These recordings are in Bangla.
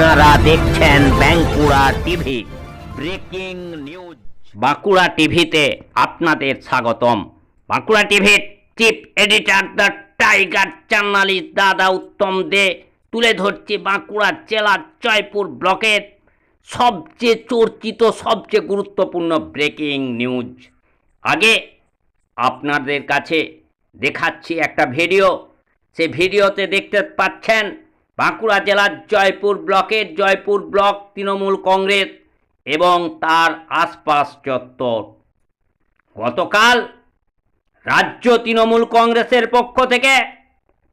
আপনারা দেখছেন Bankura TV. Breaking news. Bankura টিভিতে আপনাদের স্বাগতম। বাঁকুড়া টিভির chief editor the tiger journalist দাদা উত্তম দে তুলে ধরছে বাঁকুড়া জেলার জয়পুর ব্লকের সবচেয়ে চর্চিত, সবচেয়ে গুরুত্বপূর্ণ ব্রেকিং নিউজ। আগে আপনাদের কাছে দেখাচ্ছি একটা ভিডিও। সে ভিডিওতে দেখতে পাচ্ছেন বাঁকুড়া জেলার জয়পুর ব্লকের জয়পুর ব্লক তৃণমূল কংগ্রেস এবং তার আশপাশ চত্বর। গতকাল রাজ্য তৃণমূল কংগ্রেসের পক্ষ থেকে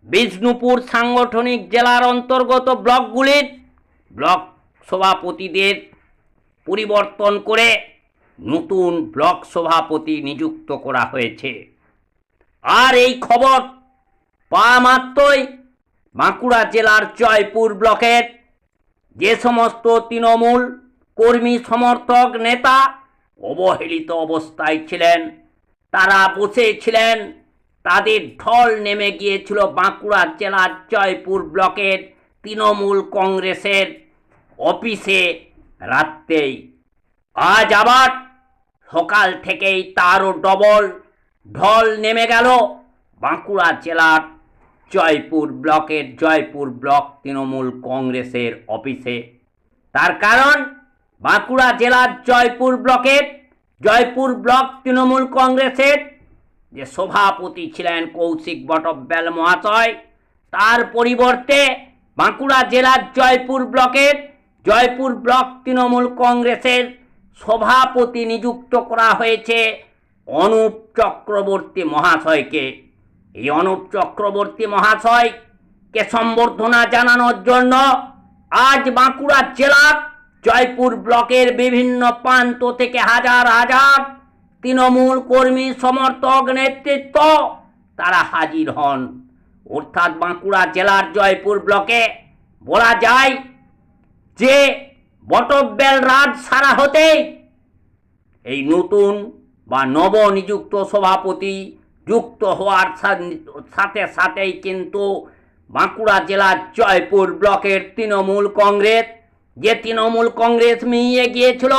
বিষ্ণুপুর সাংগঠনিক জেলার অন্তর্গত ব্লকগুলির ব্লক সভাপতিদের পরিবর্তন করে নতুন ব্লক সভাপতি নিযুক্ত করা হয়েছে। আর এই খবর পাওয়া মাত্রই বাঁকুড়া জেলার জয়পুর ব্লকের যে সমস্ত তৃণমূল কর্মী সমর্থক নেতা অবহেলিত অবস্থায় ছিলেন, তারা বসেছিলেন তাদের ঢল নেমে গিয়েছিল বাঁকুড়া জেলার জয়পুর ব্লকের তৃণমূল কংগ্রেসের অফিসে রাত্রেই। আজ আবার সকাল থেকেই তারও ডবল ঢল নেমে গেল বাঁকুড়া জেলার জয়পুর ব্লকের জয়পুর ব্লক তৃণমূল কংগ্রেসের অফিসে। তার কারণ, বাঁকুড়া জেলার জয়পুর ব্লকের জয়পুর ব্লক তৃণমূল কংগ্রেসের যে সভাপতি ছিলেন কৌশিক বটব্যাল মহাশয়, তার পরিবর্তে বাঁকুড়া জেলার জয়পুর ব্লকের জয়পুর ব্লক তৃণমূল কংগ্রেসের সভাপতি নিযুক্ত করা হয়েছে অনুপ চক্রবর্তী মহাশয়কে। এই অনুপ চক্রবর্তী মহাশয়কে সম্বর্ধনা জানানোর জন্য আজ বাঁকুড়া জেলার জয়পুর ব্লকের বিভিন্ন প্রান্ত থেকে হাজার হাজার তৃণমূল কর্মী সমর্থক নেতৃত্ব তারা হাজির হন। অর্থাৎ বাঁকুড়া জেলার জয়পুর ব্লকে বলা যায় যে বটব্যাল রাজ সারা হতেই এই নতুন বা নবনিযুক্ত সভাপতি যুক্ত হওয়ার সাথে সাথেই কিন্তু বাঁকুড়া জেলার জয়পুর ব্লকের তৃণমূল কংগ্রেস, যে তৃণমূল কংগ্রেস মিইয়ে গিয়েছিল,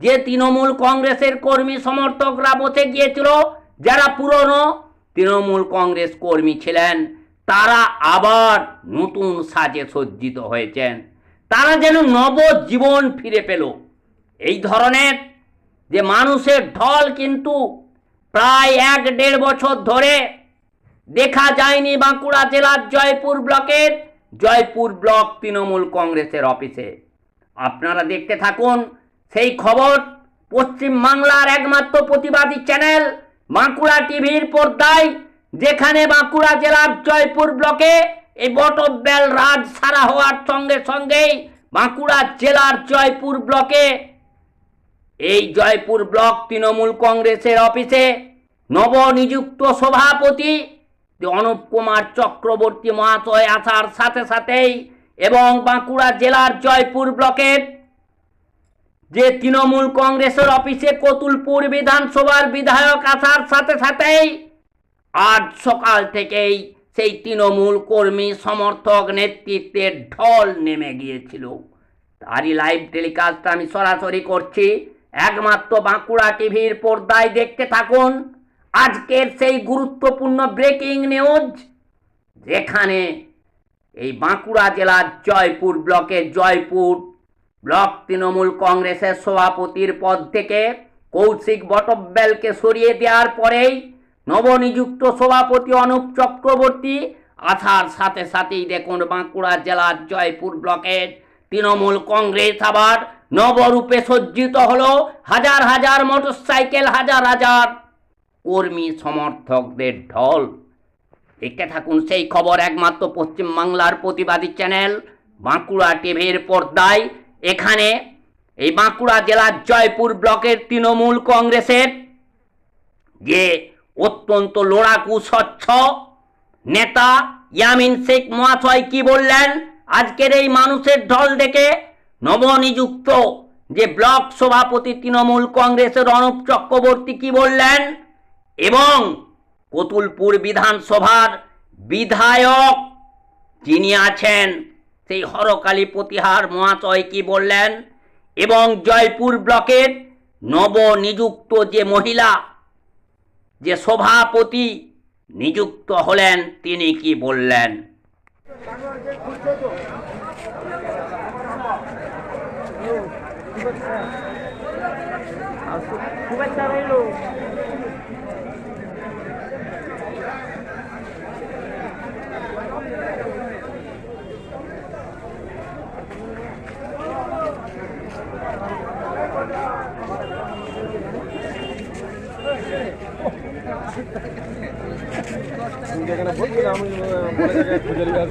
যে তৃণমূল কংগ্রেসের কর্মী সমর্থকরা বসে গিয়েছিল, যারা পুরনো তৃণমূল কংগ্রেস কর্মী ছিলেন, তারা আবার নতুন সাজে সজ্জিত হয়েছেন। তারা যেন নবজীবন ফিরে পেল। এই ধরনের যে মানুষের ঢল কিন্তু প্রায় এক দেড় বছর ধরে দেখা যায়নি বাঁকুড়া জেলার জয়পুর ব্লকের, জয়পুর ব্লক তৃণমূল কংগ্রেসের অফিসে। আপনারা দেখতে থাকুন সেই খবর, পশ্চিম বাংলার একমাত্র প্রতিবাদী চ্যানেল বাঁকুড়া টিভির পর্দায়, যেখানে বাঁকুড়া জেলার জয়পুর ব্লকে এই বটব্যাল রাজ সারা হওয়ার সঙ্গে সঙ্গেই বাঁকুড়া জেলার জয়পুর ব্লকে এই জয়পুর ব্লক তৃণমূল কংগ্রেসের অফিসে নবনিযুক্ত সভাপতি অনুপ কুমার চক্রবর্তী মহাশয় আসার সাথে সাথেই এবং বাঁকুড়া জেলার জয়পুর ব্লকের যে তৃণমূল কংগ্রেসের অফিসে কতুলপুর বিধানসভার বিধায়ক আসার সাথে সাথেই আজ সকাল থেকেই সেই তৃণমূল কর্মী সমর্থক নেতৃত্বের ঢল নেমে গিয়েছিল। তারই লাইভ টেলিকাস্ট আমি সরাসরি করছি। একমাত্র বাঁকুড়া টিভির পর্দায় দেখতে থাকুন আজকের সেই গুরুত্বপূর্ণ ব্রেকিং নিউজ, যেখানে এই বাঁকুড়া জেলার জয়পুর ব্লকের জয়পুর ব্লক তৃণমূল কংগ্রেসের সভাপতির পদ থেকে কৌশিক বটব্যালকে সরিয়ে দেওয়ার পরেই নবনিযুক্ত সভাপতি অনুপ চক্রবর্তী আসার সাথে সাথেই দেখুন বাঁকুড়া জেলার জয়পুর ব্লকের তৃণমূল কংগ্রেস আবার নবরূপে সজ্জিত হলো হাজার হাজার মোটরসাইকেল, হাজার হাজার কর্মী সমর্থকদের ঢল। দেখতে থাকুন সেই খবর একমাত্র পশ্চিম বাংলার প্রতিবাদী চ্যানেল, বাঁকুড়া টিভির পর্দায়। এখানে এই বাঁকুড়া জেলার জয়পুর ব্লকের তৃণমূল কংগ্রেসের যে অত্যন্ত লোড়াকু, স্বচ্ছ নেতা ইয়ামিন শেখ মহাশয় কি বললেন, আজকের এই মানুষের ঢল দেখে নবনিযুক্ত যে ব্লক সভাপতি তৃণমূল কংগ্রেসের অনুপ চক্রবর্তী কি বললেন? এবং কতুলপুর বিধানসভার বিধায়ক যিনি আছেন, সেই হরকালী প্রতিহার মহাশয় কি বললেন? এবং জয়পুর ব্লকের নবনিযুক্ত যে মহিলা, যে সভাপতি নিযুক্ত হলেন, তিনি কি বললেন? যেখানে বলছিলাম আমি বলে গেছে খুঁজে নিয়ে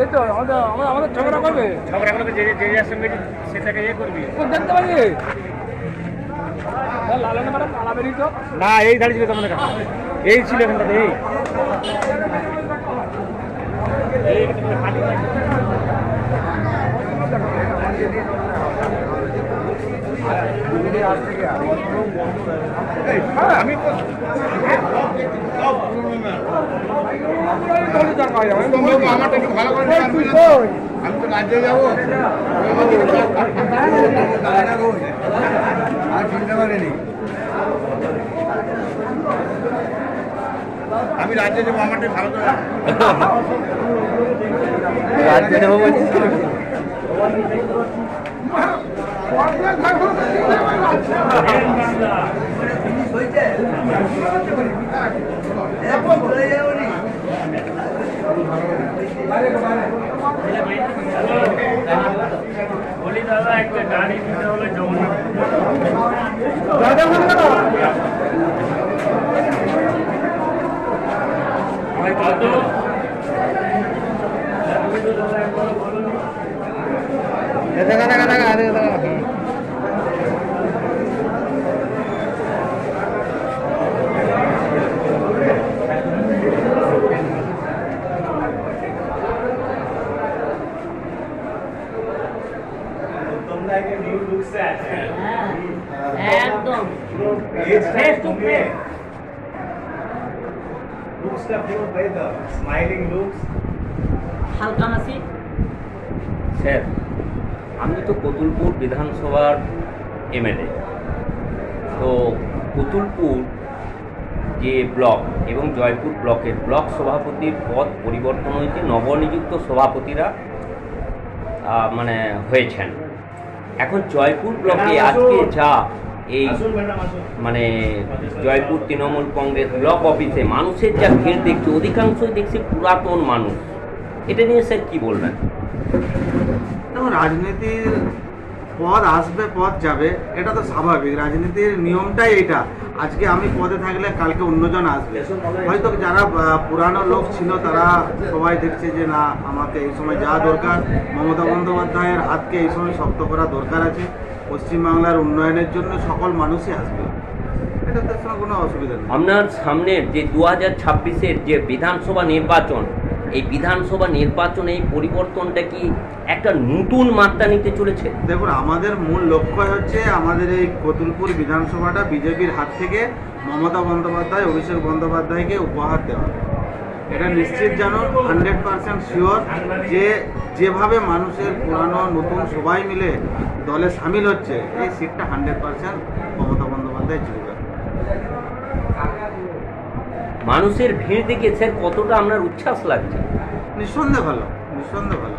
এই তো আমাদের আমাদের আমাদের ঝগড়া করবে। ঝগড়া করলে যে যে যার সঙ্গে সেটাকে ইয়ে করবি। কোন পারি লালন ম্যাডাম পালাবেনি তো না এই দাঁড়িয়ে ছিল তোমাদের কাছে। এই ছিল এখানটাতে এই আমি তো আমি তো রাজ্যে যাব। আর আমি রাজ্যে যাব আমারটা ভালো করে রাজ্যে যাব বলছিস বলি দাদা একটা গাড়ি দিতে হলে জগন্নাথ কত দেখা দেখা দেখা দেখা দেখা একদম স্মাইলিং লুকস হালকা হাসি স্যার আমি তো কতুলপুর বিধানসভার এমএলএ। তো কতুলপুর যে ব্লক এবং জয়পুর ব্লকের ব্লক সভাপতির পদ পরিবর্তন হয়েছে নবনিযুক্ত সভাপতিরা মানে হয়েছেন। এখন জয়পুর ব্লকে আজকে যা এই মানে জয়পুর তৃণমূল কংগ্রেস ব্লক অফিসে মানুষের যা ভিড় দেখছে অধিকাংশই দেখছি পুরাতন মানুষ। এটা নিয়ে স্যার কি বলবেন? রাজনীতির পদ আসবে, পদ যাবে, এটা তো স্বাভাবিক। রাজনীতির নিয়মটাই এটা আজকে আমি পদে থাকলে কালকে অন্যজন আসবে। হয়তো যারা পুরানো লোক ছিল, তারা সবাই দেখছে যে, না, আমাকে এই সময় যা দরকার। মমতা বন্দ্যোপাধ্যায়ের হাতকে এই সময় শক্ত করা দরকার আছে। পশ্চিমবাংলার উন্নয়নের জন্য সকল মানুষই আসবে। এটা এটাতে কোনো অসুবিধা নেই। আপনার সামনের যে দু হাজার যে বিধানসভা নির্বাচন এই বিধানসভা নির্বাচনে পরিবর্তনটা কি একটা নতুন মাত্রা নিতে চলেছে? দেখুন, আমাদের মূল লক্ষ্য হচ্ছে আমাদের এই কতুলপুর বিধানসভাটা বিজেপির হাত থেকে মমতা বন্দ্যোপাধ্যায়, অভিষেক বন্দ্যোপাধ্যায়কে উপহার দেওয়া। এটা নিশ্চিত জানো হান্ড্রেড পার্সেন্ট শিওর যে যেভাবে মানুষের পুরানো নতুন সবাই মিলে দলে সামিল হচ্ছে, এই সিটটা হান্ড্রেড পার্সেন্ট মমতা বন্দ্যোপাধ্যায় জিতবে। মানুষের ভিড় দেখে স্যার কতটা আপনার উচ্ছ্বাস লাগছে। নিঃসন্দেহ ভালো নিঃসন্দেহ ভালো।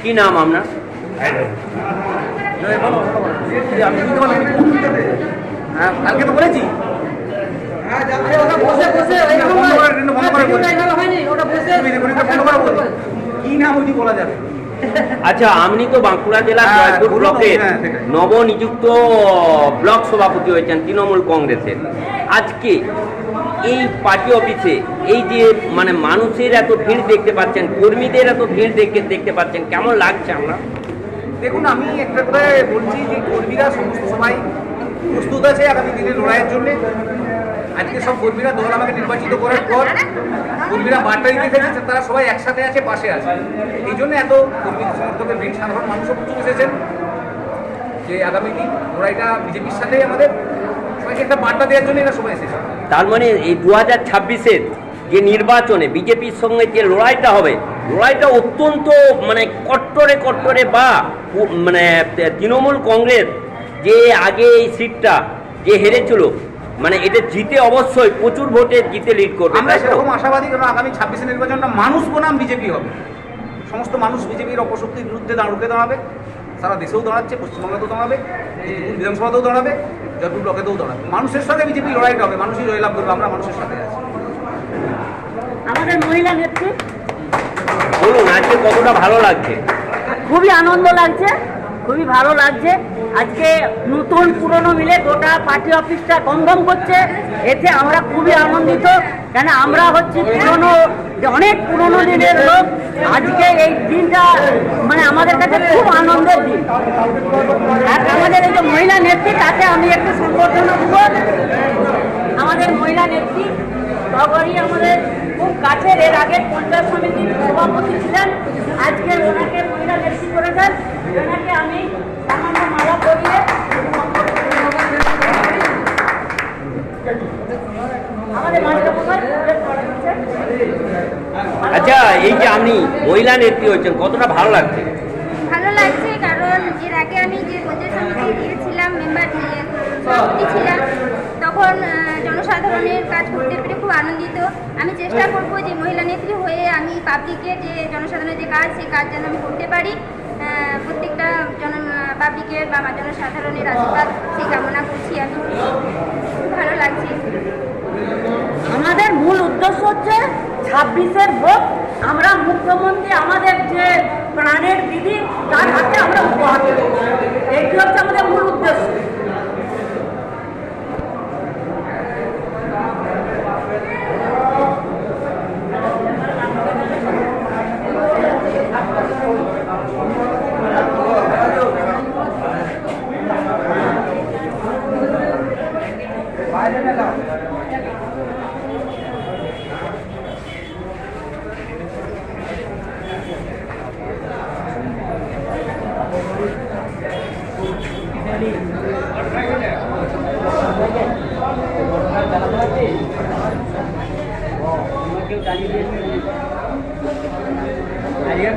কি নাম আপনার? কালকে তো বলেছি। কি নাম ওইটি বলা যাবে? আচ্ছা আপনি তো বাঁকুড়া জেলার হ্যাঁ, জয়পুর ব্লকের হ্যাঁ, নবনিযুক্ত ব্লক সভাপতি হয়েছেন তৃণমূল কংগ্রেসের। আজকে এই পার্টি অফিসে এই যে মানে মানুষের এত ভিড় দেখতে পাচ্ছেন কর্মীদের এত ভিড় দেখতে দেখতে পাচ্ছেন কেমন লাগছে আমরা দেখুন আমি একটা করে বলছি যে কর্মীরা সমস্ত সবাই প্রস্তুত আছে আগামী দিনের লড়াইয়ের জন্য। আজকে সব কর্মীরা দল আমাকে নির্বাচিত করার পর কর্মীরা বার্তা দিতে চাইছে তারা সবাই একসাথে আছে, পাশে আছে। এই জন্য এত কর্মী সমর্থকের ভিড়। সাধারণ মানুষও প্রচুর এসেছেন যে আগামী দিন লড়াইটা বিজেপির সাথেই আমাদের সবাইকে একটা বার্তা দেওয়ার জন্য এরা সবাই এসেছে। তার মানে এই দু হাজার ছাব্বিশের যে নির্বাচনে বিজেপির সঙ্গে যে লড়াইটা হবে, লড়াইটা অত্যন্ত মানে কট্টরে কট্টরে বা মানে তৃণমূল কংগ্রেস যে আগে এই সিটটা যে হেরেছিল মানে এটা জিতে অবশ্যই প্রচুর ভোটে জিতে লিড করবে। আমরা সেরকম আশাবাদী কারণ আগামী ছাব্বিশে নির্বাচনটা মানুষ বনাম বিজেপি হবে। সমস্ত মানুষ বিজেপির অপশক্তির বিরুদ্ধে দাঁড় দাঁড়াবে। সারা দেশেও দাঁড়াচ্ছে পশ্চিমবঙ্গেতেও দাঁড়াবে বিধানসভাতেও দাঁড়াবে জয়পুর ব্লকেতেও দাঁড়াবে। মানুষের সাথে বিজেপি লড়াইটা হবে মানুষই জয়লাভ করবে আমরা মানুষের সাথে আছি। আমাদের মহিলা নেত্রী? বলুন আজকে কতটা ভালো লাগছে? খুবই আনন্দ লাগছে খুবই ভালো লাগছে। আজকে নতুন পুরনো মিলে গোটা পার্টি অফিসটা গমগম করছে। এতে আমরা খুবই আনন্দিত। কেন আমরা হচ্ছি পুরনো অনেক পুরনো দিনের লোক। আজকে এই দিনটা মানে আমাদের কাছে খুব আনন্দের দিন। আর আমাদের এই যে মহিলা নেত্রী, তাতে আমি একটু সম্বর্ধনা দেবো। আমাদের মহিলা নেত্রী সবারই আমাদের খুব কাছের এর আগে পঞ্চায়েত সমিতির সভাপতি ছিলেন। আজকে ওনাকে মহিলা নেত্রী করেছেন। ওনাকে আমি সামান্য মালা পরিয়ে আমাদের মাস্টার মশাই পূজা করে দিচ্ছেন। আচ্ছা এই যে আপনি মহিলা নেত্রী হয়েছেন কতটা ভালো লাগছে? ভালো লাগছে কারণ এর আগে আমি যে পঞ্চায়েত সমিতি গিয়েছিলাম মেম্বার সভাপতি ছিলাম। তখন জনসাধারণের কাজ করতে পেরে খুব আনন্দিত। আমি চেষ্টা করব যে মহিলা নেত্রী হয়ে আমি পাবলিকের যে জনসাধারণের যে কাজ, সেই কাজ যেন আমি করতে পারি। প্রত্যেকটা জন পাবলিকের বা জনসাধারণের আশীর্বাদ, সেই কামনা করছি আমি। ভালো লাগছে। আমাদের মূল উদ্দেশ্য হচ্ছে ছাব্বিশের ভোট। আমরা মুখ্যমন্ত্রী, আমাদের যে প্রাণের দিদি, তার হাতে আমরা উপহার দেব। এটি হচ্ছে আমাদের মূল উদ্দেশ্য।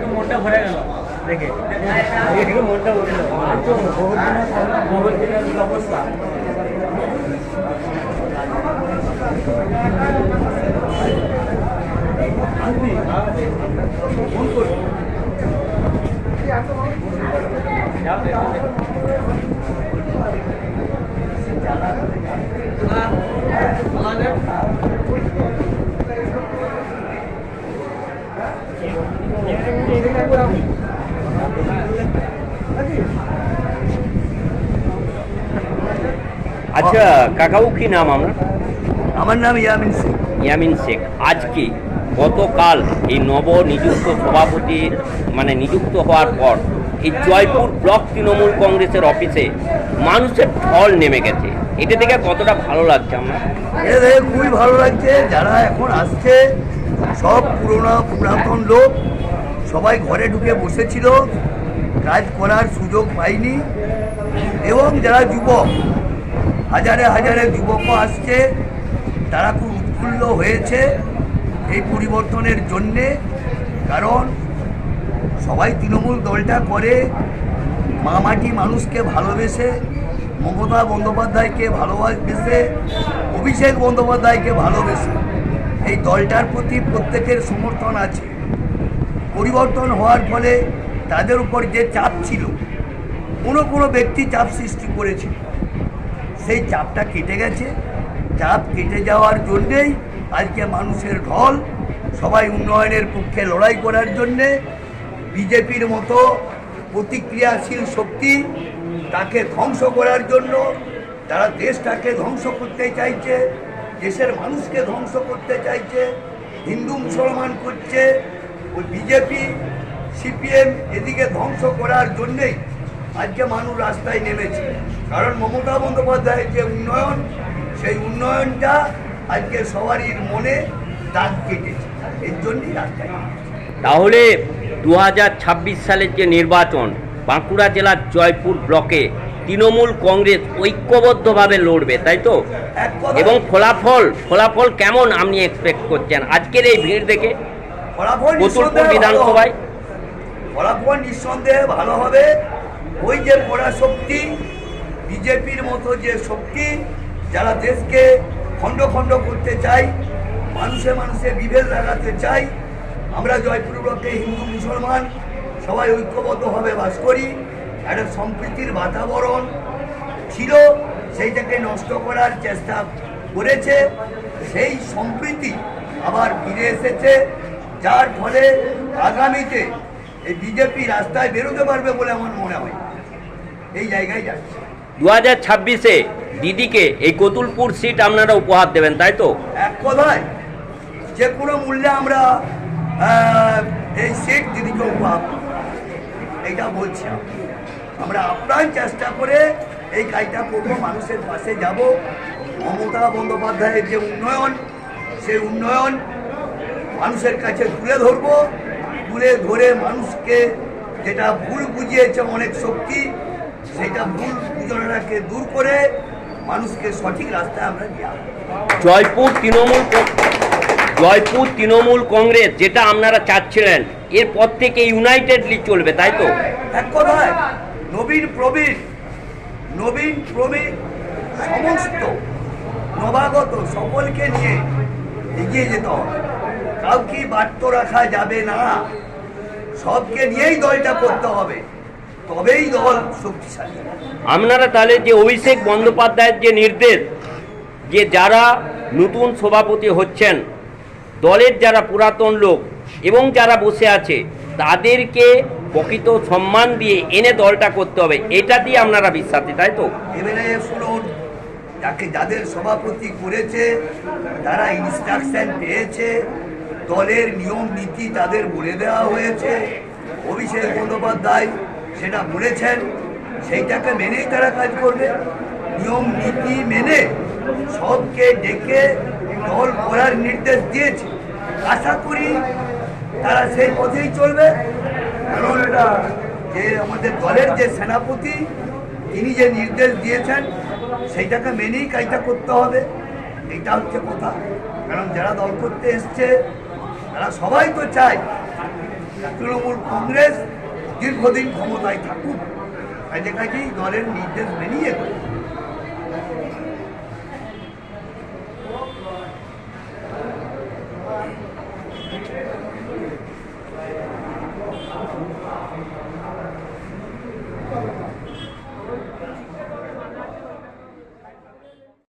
মনটা ভরে গেল দেখে মনটা ভরে গেল বহুত দিনের অবস্থা আচ্ছা কাকাউ কি নাম আমার আমার নাম ইয়ামিন শেখ। ইয়ামিন শেখ। আজকে গতকাল এই নবনিযুক্ত সভাপতির মানে নিযুক্ত হওয়ার পর এই জয়পুর ব্লক তৃণমূল কংগ্রেসের অফিসে মানুষের ঢল নেমে গেছে। এটা থেকে কতটা ভালো লাগছে আমরা। এটা দেখে খুবই ভালো লাগছে। যারা এখন আসছে, সব পুরোনো, পুরাতন লোক, সবাই ঘরে ঢুকে বসেছিল। কাজ করার সুযোগ পায়নি এবং যারা যুবক, হাজারে হাজারে যুবকও আসছে, তারা খুব উৎফুল্ল হয়েছে এই পরিবর্তনের জন্যে। কারণ সবাই তৃণমূল দলটা করে মামাটি মানুষকে ভালোবেসে, মমতা বন্দ্যোপাধ্যায়কে ভালোবাসে, অভিষেক বন্দ্যোপাধ্যায়কে ভালোবেসে এই দলটার প্রতি প্রত্যেকের সমর্থন আছে। পরিবর্তন হওয়ার ফলে তাদের উপর যে চাপ ছিল, কোনো কোনো ব্যক্তি চাপ সৃষ্টি করেছিল সেই চাপটা কেটে গেছে। চাপ কেটে যাওয়ার জন্যেই আজকে মানুষের ঢল, সবাই উন্নয়নের পক্ষে লড়াই করার জন্যে বিজেপির মতো প্রতিক্রিয়াশীল শক্তি তাকে ধ্বংস করার জন্য তারা দেশটাকে ধ্বংস করতে চাইছে, দেশের মানুষকে ধ্বংস করতে চাইছে, হিন্দু, মুসলমান করছে, ওই বিজেপি, সিপিএম এদিকে ধ্বংস করার জন্যেই আজকে মানুষ রাস্তায় নেমেছে। কারণ মমতা বন্দ্যোপাধ্যায়ের যে উন্নয়ন, সেই উন্নয়নটা আজকে সবারই মনে দাগ কেটেছে। এর জন্যই রাস্তায় তাহলে দু হাজার ছাব্বিশ সালের যে নির্বাচন বাঁকুড়া জেলার জয়পুর ব্লকে তৃণমূল কংগ্রেস ঐক্যবদ্ধভাবে লড়বে তাই তো? এবং ফলাফল ফলাফল কেমন আপনি এক্সপেক্ট করছেন? আজকের এই ভিড় দেখে ফলাফল কতুলপুর বিধানসভায় ফলাফল নিঃসন্দেহে ভালো হবে। ওই যে পড়া শক্তি বিজেপির মতো যে শক্তি যারা দেশকে খণ্ড খণ্ড করতে চাই মানুষে মানুষে বিভেদ লাগাতে চাই আমরা জয়পুর ব্লকে হিন্দু মুসলমান সবাই ঐক্যবদ্ধভাবে বাস করি। একটা সম্প্রীতির বাতাবরণ ছিল সেইটাকে নষ্ট করার চেষ্টা করেছে। সেই সম্প্রীতি আবার ফিরে এসেছে যার ফলে আগামীতে এই বিজেপি রাস্তায় বেরোতে পারবে বলে আমার মনে হয়। এই জায়গায় যাচ্ছে। দু হাজার ছাব্বিশে দিদিকে এই কতুলপুর সিট আপনারা উপহার দেবেন তাই তো? এক কথায় যে কোনো মূল্যে আমরা এই সিট দিদিকে উপহার দেব। এইটা বলছি আমরা আপ্রাণ চেষ্টা করে এই কাজটা করব, মানুষের পাশে যাব। মমতা বন্দ্যোপাধ্যায়ের যে উন্নয়ন, সেই উন্নয়ন মানুষের কাছে তুলে ধরবো। তুলে ধরে মানুষকে যেটা ভুল বুঝিয়েছে অনেক শক্তি, সেটা ভুল বুঝনাটাকে দূর করে মানুষকে সঠিক রাস্তায় আমরা জয়পুর তৃণমূল জয়পুর তৃণমূল কংগ্রেস যেটা আপনারা চাচ্ছিলেন। এরপর থেকে ইউনাইটেডলি চলবে তাই তো? এক কথায় নবীন প্রবীণ নবীন প্রবীণ সমস্ত নবাগত সকলকে নিয়ে এগিয়ে যেতে হবে। কাউকে বাড়ত রাখা যাবে না। সবকে নিয়েই দলটা করতে হবে। তবেই দল শক্তিশালী। আপনারা তাহলে যে অভিষেক বন্দ্যোপাধ্যায়ের যে নির্দেশ যে যারা নতুন সভাপতি হচ্ছেন দলের যারা পুরাতন লোক এবং যারা বসে আছে, তাদেরকে প্রকৃত সম্মান দিয়ে এনে দলটা করতে হবে। এটা দিয়ে আপনারা বিশ্বাসী, তাই তো? যাকে যাদের সভাপতি করেছে, তারা ইনস্ট্রাকশন পেয়েছে, দলের নিয়ম, নীতি তাদের বলে দেওয়া হয়েছে। অভিষেক বন্দ্যোপাধ্যায় সেটা বলেছেন, সেইটাকে মেনেই তারা কাজ করবে। নিয়ম, নীতি মেনে সবকে ডেকে দল করার নির্দেশ দিয়েছে। আশা করি তারা সেই পথেই চলবে। কারণ এটা যে আমাদের দলের যে সেনাপতি, তিনি যে নির্দেশ দিয়েছেন, সেইটাকে মেনেই কাজটা করতে হবে। এটা হচ্ছে কথা। কারণ যারা দল করতে এসছে, তারা সবাই তো চায় তৃণমূল কংগ্রেস দীর্ঘদিন ক্ষমতায় থাকুক। কাজে কাজেই দলের নির্দেশ মেনেই এগোবে।